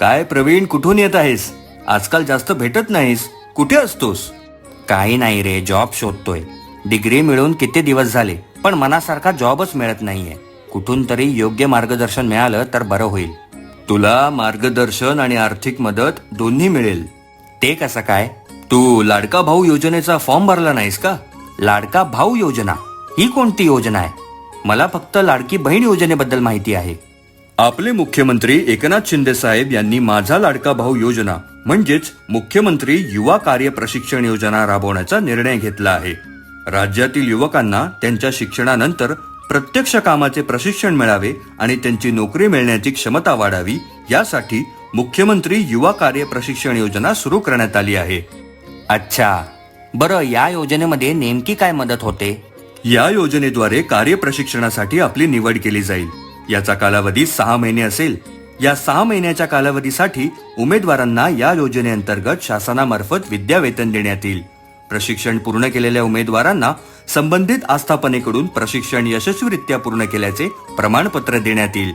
काय प्रवीण कुठून येत आहेस? आजकाल जास्त भेटत नाहीस. कुठे असतोस? काही नाही रे जॉब शोधतोय. डिग्री मिळून किती दिवस झाले पण मनासारखा जॉबच मिळत नाहीये. कुठून तरी योग्य मार्गदर्शन मिळालं तर बरं होईल. तुला मार्गदर्शन आणि आर्थिक मदत दोन्ही मिळेल. ते कसं काय? तू लाडका भाऊ योजनेचा फॉर्म भरला नाहीस का? लाडका भाऊ योजना. ही कोणती योजना आहे? मला फक्त लाडकी बहीण योजनेबद्दल माहिती आहे. आपले मुख्यमंत्री एकनाथ शिंदे साहेब यांनी माझा लाडका भाऊ योजना म्हणजेच मुख्यमंत्री युवा कार्य प्रशिक्षण योजना राबवण्याचा निर्णय घेतला आहे. राज्यातील युवकांना त्यांच्या शिक्षणानंतर प्रत्यक्ष कामाचे प्रशिक्षण मिळावे आणि त्यांची नोकरी मिळण्याची क्षमता वाढावी यासाठी मुख्यमंत्री युवा कार्य प्रशिक्षण योजना सुरू करण्यात आली आहे. अच्छा. बरं या योजनेमध्ये नेमकी काय मदत होते? या योजनेद्वारे कार्य प्रशिक्षणासाठी आपली निवड केली जाईल. याचा कालावधी सहा महिने असेल. या सहा महिन्याच्या कालावधीसाठी उमेदवारांना या योजनेअंतर्गत शासनामार्फत विद्यावेतन देण्यात येईल. प्रशिक्षण पूर्ण केलेल्या उमेदवारांना संबंधित आस्थापनेकडून प्रशिक्षण यशस्वीरित्या पूर्ण केल्याचे प्रमाणपत्र देण्यात येईल.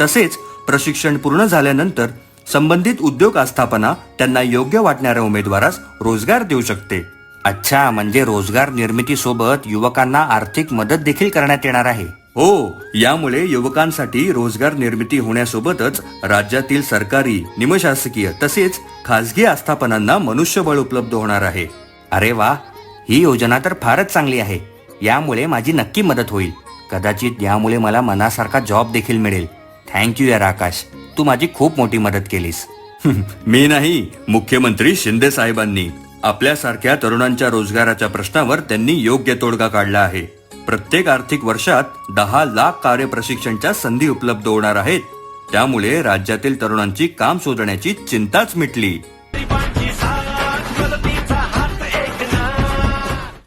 तसेच प्रशिक्षण पूर्ण झाल्यानंतर संबंधित उद्योग आस्थापना त्यांना योग्य वाटणाऱ्या उमेदवारास रोजगार देऊ शकते. अच्छा म्हणजे रोजगार निर्मिती सोबत युवकांना आर्थिक मदत देखील करण्यात येणार आहे. हो यामुळे युवकांसाठी रोजगार निर्मिती होण्यासोबतच राज्यातील सरकारी निमशासकीय तसेच खासगी आस्थापनांना मनुष्यबळ उपलब्ध होणार आहे. अरे वा ही योजना तर फारच चांगली आहे. यामुळे माझी नक्की मदत होईल. कदाचित यामुळे मला मनासारखा जॉब देखील मिळेल. थँक्यू यार आकाश तू माझी खूप मोठी मदत केलीस. मी नाही मुख्यमंत्री शिंदे साहेबांनी. आपल्यासारख्या तरुणांच्या रोजगाराच्या प्रश्नावर त्यांनी योग्य तोडगा काढला आहे. प्रत्येक आर्थिक वर्षात दहा लाख कार्य प्रशिक्षणच्या संधी उपलब्ध होणार आहेत. त्यामुळे राज्यातील तरुणांची काम शोधण्याची चिंताच मिटली.